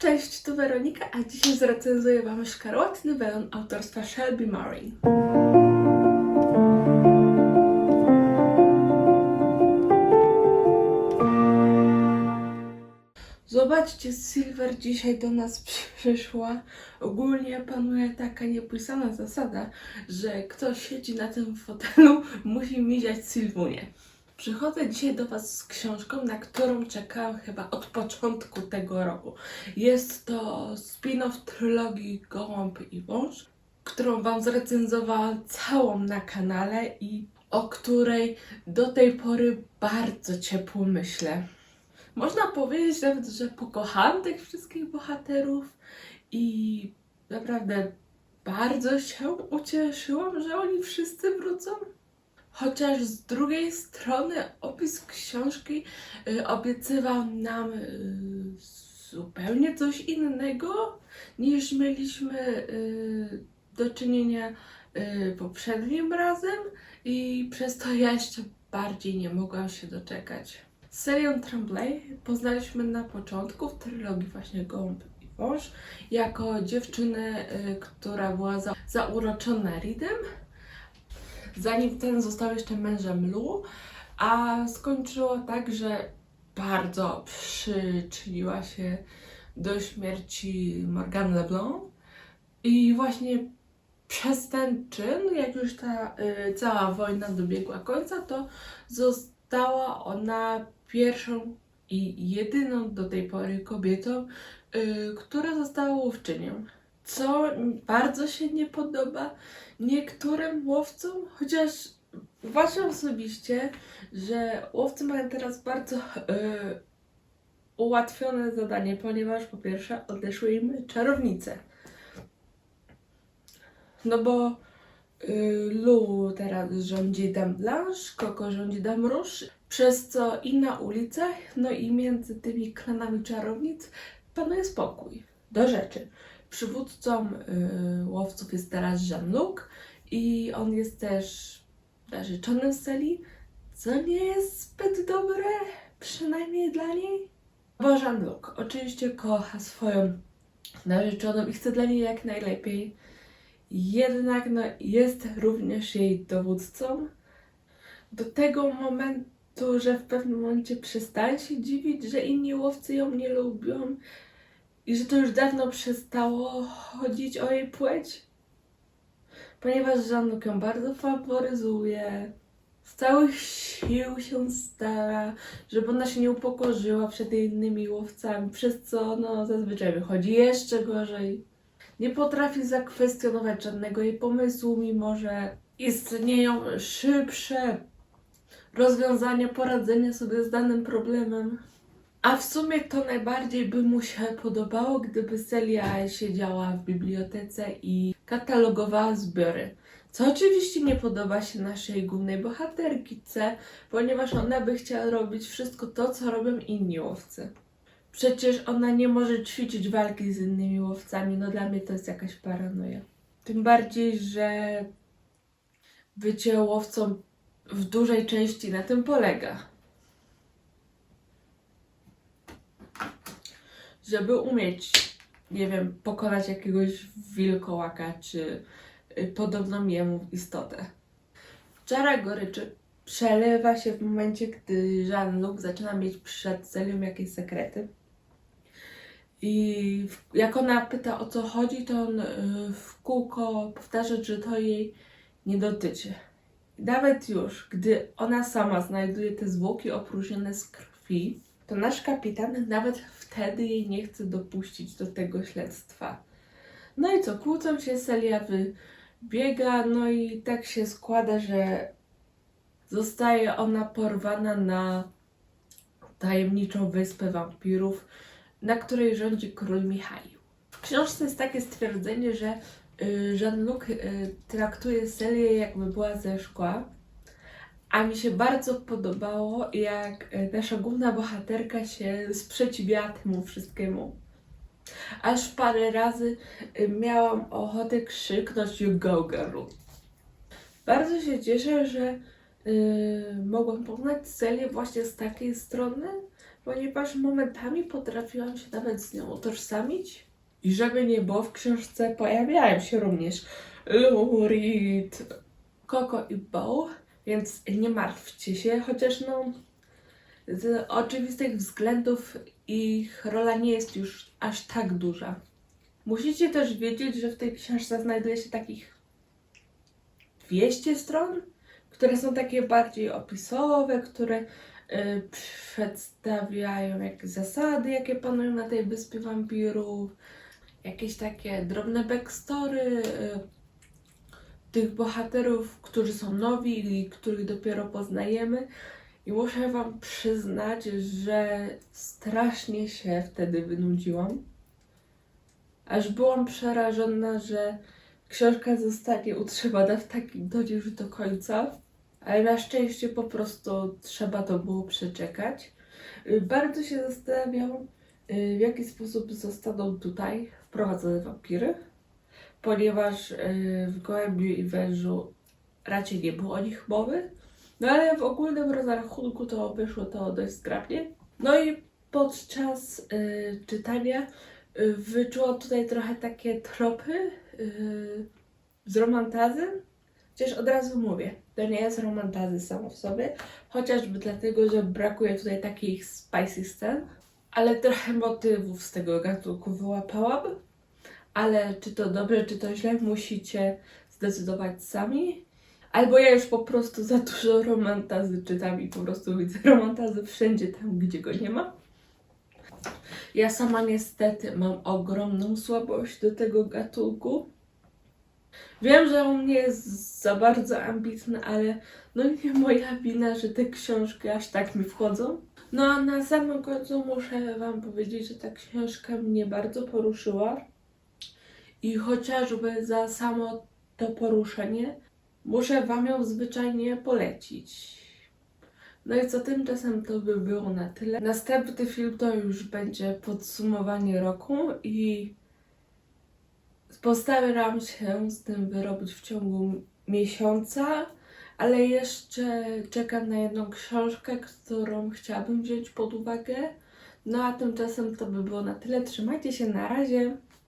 Cześć, tu Weronika, a dzisiaj zrecenzuję Wam Szkarłatny Welon autorstwa Shelby Murray. Zobaczcie, Silver dzisiaj do nas przyszła. Ogólnie panuje taka niepisana zasada, że kto siedzi na tym fotelu, musi miziać Sylwunię. Przychodzę dzisiaj do Was z książką, na którą czekałam chyba od początku tego roku. Jest to spin-off trylogii Gołąb i Wąż, którą Wam zrecenzowałam całą na kanale i o której do tej pory bardzo ciepło myślę. Można powiedzieć nawet, że pokochałam tych wszystkich bohaterów i naprawdę bardzo się ucieszyłam, że oni wszyscy wrócą. Chociaż z drugiej strony opis książki y, obiecywał nam y, zupełnie coś innego niż mieliśmy y, do czynienia poprzednim razem i przez to ja jeszcze bardziej nie mogłam się doczekać. Serię Tremblay poznaliśmy na początku w trylogii właśnie Gołąb i Wąż jako dziewczynę, która była za, zauroczona Reedem, zanim ten został jeszcze mężem Lu, a skończyło tak, że bardzo przyczyniła się do śmierci Morgane LeBlanc i właśnie przez ten czyn, jak już ta y, cała wojna dobiegła końca, to została ona pierwszą i jedyną do tej pory kobietą, y, która została łowczynią. Co bardzo się nie podoba niektórym łowcom, chociaż uważam osobiście, że łowcy mają teraz bardzo y, ułatwione zadanie, ponieważ po pierwsze odeszły im czarownice. No bo y, Lu teraz rządzi Dame Blanche, Coco rządzi Dame Rouge, przez co i na ulicach, no i między tymi klanami czarownic panuje spokój. Do rzeczy. Przywódcą y, łowców jest teraz Jean-Luc i on jest też narzeczonym Seli, co nie jest zbyt dobre, przynajmniej dla niej. Bo Jean-Luc oczywiście kocha swoją narzeczoną i chce dla niej jak najlepiej. Jednak no, jest również jej dowódcą. Do tego momentu, że w pewnym momencie przestaje się dziwić, że inni łowcy ją nie lubią i że to już dawno przestało chodzić o jej płeć. Ponieważ Jean-Luc ją bardzo faworyzuje, z całych sił się stara, żeby ona się nie upokorzyła przed innymi łowcami, przez co no, zazwyczaj wychodzi jeszcze gorzej. Nie potrafi zakwestionować żadnego jej pomysłu, mimo że istnieją szybsze rozwiązania poradzenia sobie z danym problemem. A w sumie to najbardziej by mu się podobało, gdyby Celia siedziała w bibliotece i katalogowała zbiory. Co oczywiście nie podoba się naszej głównej bohaterkice, ponieważ ona by chciała robić wszystko to, co robią inni łowcy. Przecież ona nie może ćwiczyć walki z innymi łowcami, no dla mnie to jest jakaś paranoja. Tym bardziej, że bycie łowcą w dużej części na tym polega. Żeby umieć, nie wiem, pokonać jakiegoś wilkołaka czy y, podobną jemu istotę. Czara goryczy przelewa się w momencie, gdy Jean-Luc zaczyna mieć przed Celią jakieś sekrety. I jak ona pyta o co chodzi, to on y, w kółko powtarza, że to jej nie dotyczy. Nawet już, gdy ona sama znajduje te zwłoki opróżnione z krwi, to nasz kapitan nawet wtedy jej nie chce dopuścić do tego śledztwa. No i co, kłócą się, Celia wybiega, no i tak się składa, że zostaje ona porwana na tajemniczą wyspę wampirów, na której rządzi król Michał. W książce jest takie stwierdzenie, że y, Jean-Luc y, traktuje Celię jakby była ze szkła, a mi się bardzo podobało, jak y, nasza główna bohaterka się sprzeciwiała temu wszystkiemu. Aż parę razy y, miałam ochotę krzyknąć You go girl. Bardzo się cieszę, że y, mogłam poznać Celię właśnie z takiej strony, ponieważ momentami potrafiłam się nawet z nią utożsamić. I żeby nie było, w książce pojawiają się również Lurid, Coco i Bo, więc nie martwcie się, chociaż no z oczywistych względów ich rola nie jest już aż tak duża. Musicie też wiedzieć, że w tej książce znajduje się takich 200 stron, które są takie bardziej opisowe, które y, przedstawiają jakieś zasady, jakie panują na tej wyspie wampirów, jakieś takie drobne backstory y, tych bohaterów, którzy są nowi i których dopiero poznajemy. I muszę Wam przyznać, że strasznie się wtedy wynudziłam. Aż byłam przerażona, że książka zostanie utrzymana w takim tonie już do końca. Ale na szczęście po prostu trzeba to było przeczekać. Bardzo się zastanawiam, y, w jaki sposób zostaną tutaj wprowadzone wampiry, ponieważ y, w Gołębiu i Wężu raczej nie było o nich mowy. No ale w ogólnym rozrachunku to wyszło to dość zgrabnie. No i podczas y, czytania y, wyczułam tutaj trochę takie tropy z romantazy. Chociaż od razu mówię, to nie jest romantazy samo w sobie, chociażby dlatego, że brakuje tutaj takich spicy scen, ale trochę motywów z tego gatunku wyłapałam. Ale czy to dobrze, czy to źle, musicie zdecydować sami. Albo ja już po prostu za dużo romantazy czytam i po prostu widzę romantazy wszędzie tam, gdzie go nie ma. Ja sama niestety mam ogromną słabość do tego gatunku. Wiem, że on nie jest za bardzo ambitny, ale no nie moja wina, że te książki aż tak mi wchodzą. No a na samym końcu muszę Wam powiedzieć, że ta książka mnie bardzo poruszyła. I chociażby za samo to poruszenie muszę Wam ją zwyczajnie polecić. No i co tymczasem to by było na tyle. Następny film to już będzie podsumowanie roku i postaram się z tym wyrobić w ciągu miesiąca, ale jeszcze czekam na jedną książkę, którą chciałabym wziąć pod uwagę. No a tymczasem to by było na tyle. Trzymajcie się, na razie.